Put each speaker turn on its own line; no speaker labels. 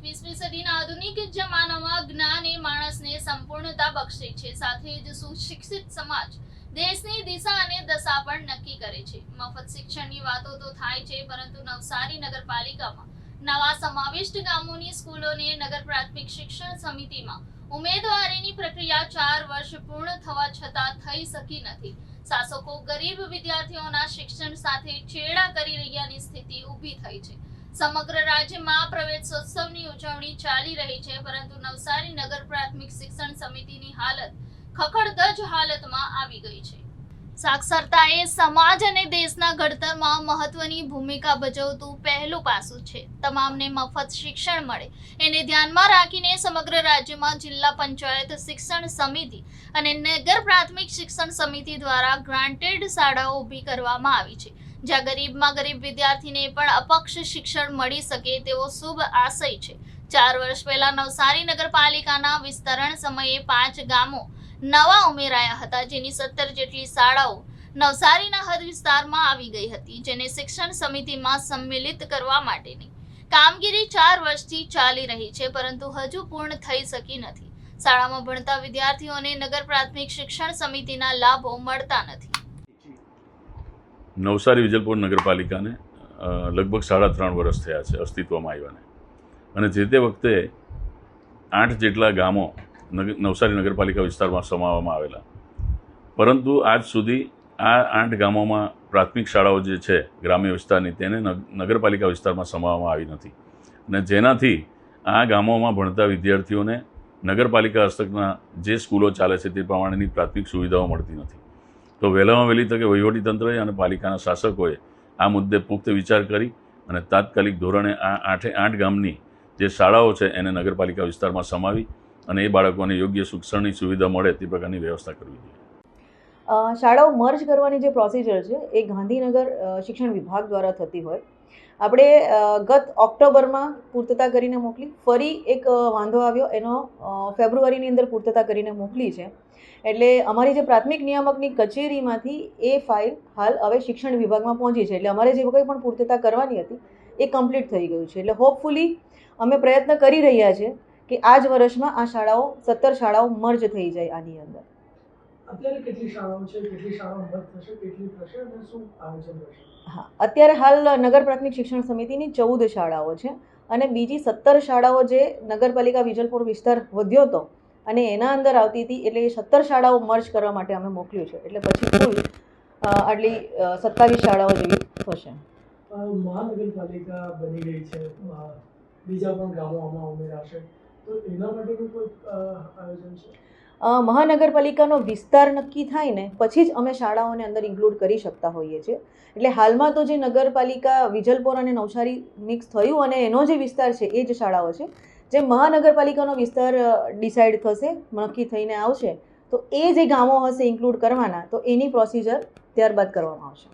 એકવીસમી સદીના આધુનિક જમાનામાં જ્ઞાને માણસને સંપૂર્ણતા બક્ષે છે. સાથે જ સુશિક્ષિત સમાજ દેશની દિશા અને દશા પણ નક્કી કરે છે. મફત શિક્ષણની વાતો તો થાય છે, પરંતુ નવસારી નગરપાલિકામાં નવા સમાવિષ્ટ ગામોની સ્કૂલોને નગર પ્રાથમિક શિક્ષણ સમિતિમાં ઉમેદવારીની પ્રક્રિયા ચાર વર્ષ પૂર્ણ થવા છતાં થઈ શકી નથી. શાસકો ગરીબ વિદ્યાર્થીઓના શિક્ષણ સાથે છેડા કરી રહ્યાની સ્થિતિ ઊભી થઈ છે. સમગ્ર રાજ્યમાં પ્રવેશોત્સવની ઉજવણી ચાલી રહી છે, પરંતુ નવસારી નગર પ્રાથમિક શિક્ષણ સમિતિની હાલત ખખડધજ હાલતમાં આવી ગઈ છે. સાક્ષરતા એ સમાજ અને દેશના ઘડતરમાં મહત્વની ભૂમિકા ભજવતું પહેલું પાસું છે. તમામને મફત શિક્ષણ મળે, એને ધ્યાનમાં રાખીને સમગ્ર રાજ્યમાં જિલ્લા પંચાયત શિક્ષણ સમિતિ અને નગર પ્રાથમિક શિક્ષણ સમિતિ દ્વારા ગ્રાન્ટેડ શાળાઓ ઊભી કરવામાં આવી છે. જ્યાં ગરીબમાં ગરીબ વિદ્યાર્થીને પણ અપક્ષ શિક્ષણ મળી શકે તેવો શુભ આશય છે. ચાર વર્ષ પહેલા નવસારી નગરપાલિકાના વિસ્તરણ સમયે પાંચ ગામો નવા ઉમેરાયા હતા, જેની સત્તર જેટલી શાળાઓ નવસારીના હદ વિસ્તારમાં આવી ગઈ હતી, જેને શિક્ષણ સમિતિમાં સંમિલિત કરવા માટેની કામગીરી ચાર વર્ષથી ચાલી રહી છે, પરંતુ હજુ પૂર્ણ થઈ શકી નથી. શાળામાં ભણતા વિદ્યાર્થીઓને નગર પ્રાથમિક શિક્ષણ સમિતિના લાભો મળતા નથી.
નવસારી વિજલપુર નગરપાલિકાને લગભગ સાડા ત્રણ વર્ષ થયા છે અસ્તિત્વમાં આવ્યાને. અને જે તે વખતે આઠ જેટલા ગામો નવસારી નગરપાલિકા વિસ્તારમાં સમાવવામાં આવેલા. પરંતુ આજ સુધી આ આઠ ગામોમાં પ્રાથમિક શાળાઓ જે છે, ગ્રામ્ય વિસ્તારની, તેને નગ- નગરપાલિકા વિસ્તારમાં સમાવવામાં આવી નથી. અને જેનાથી આ ગામોમાં ભણતા વિદ્યાર્થીઓને નગરપાલિકા હસ્તકના જે સ્કૂલો ચાલે છે તે પ્રમાણેની પ્રાથમિક સુવિધાઓ મળતી નથી. તો વહેલામાં વહેલી તકે વહીવટીતંત્રએ અને પાલિકાના શાસકોએ આ મુદ્દે પુખ્ત વિચાર કરી અને તાત્કાલિક ધોરણે આ આઠે આઠ ગામની જે શાળાઓ છે એને નગરપાલિકા વિસ્તારમાં સમાવી અને એ બાળકોને યોગ્ય શિક્ષણની સુવિધા મળે તે પ્રકારની વ્યવસ્થા કરવી જોઈએ.
શાળાઓ મર્જ કરવાની જે પ્રોસિજર છે, એ ગાંધીનગર શિક્ષણ વિભાગ દ્વારા થતી હોય. આપણે ગત ઓક્ટોબરમાં પૂર્તતા કરીને મોકલી, ફરી એક વાંધો આવ્યો, એનો ફેબ્રુઆરીની અંદર પૂર્તતા કરીને મોકલી છે. એટલે અમારી જે પ્રાથમિક નિયામકની કચેરીમાંથી એ ફાઇલ હાલ હવે શિક્ષણ વિભાગમાં પહોંચી છે. એટલે અમારે જે કંઈ પણ પૂર્તતા કરવાની હતી, એ કમ્પ્લીટ થઈ ગયું છે. એટલે હોપફુલી અમે પ્રયત્ન કરી રહ્યા છીએ કે આ જ વર્ષમાં આ શાળાઓ, સત્તર શાળાઓ મર્જ થઈ જાય આની અંદર.
અત્યારે કેટલી શાળાઓ છે કેટલી શાળાઓ બંધ થશે કેટલી થશે અને શું આયોજન રહેશે?
હા અત્યારે હાલ નગર પ્રાથમિક શિક્ષણ સમિતિની ચૌદ શાળાઓ છે અને બીજી સત્તર શાળાઓ જે નગરપાલિકા વિજલપુર વિસ્તાર વધ્યો હતો અને એના અંદર આવતી હતી એટલે એ સત્તર શાળાઓ મર્જ કરવા માટે અમે મોકલ્યું છે. એટલે પછી કુલ આટલી સત્તાવીસ શાળાઓ જેવી થશે.
મહાનગરપાલિકા બની ગઈ છે બીજા પણ ગામો આમાં ઉમેરાશે. તો એના માટેનું કોઈ આયોજન છે?
મહાનગરપાલિકાનો વિસ્તાર નક્કી થાય ને, પછી જ અમે શાળાઓને અંદર ઇન્ક્લુડ કરી શકતા હોઈએ છીએ. એટલે હાલમાં તો જે નગરપાલિકા વિજલપોર અને નવસારી મિક્સ થયું અને એનો જે વિસ્તાર છે, એ જ શાળાઓ છે. જે મહાનગરપાલિકાનો વિસ્તાર ડિસાઇડ થશે, નક્કી થઈને આવશે, તો એ જે ગામો હશે ઇન્ક્લુડ કરવાના, તો એની પ્રોસિજર ત્યારબાદ કરવામાં આવશે.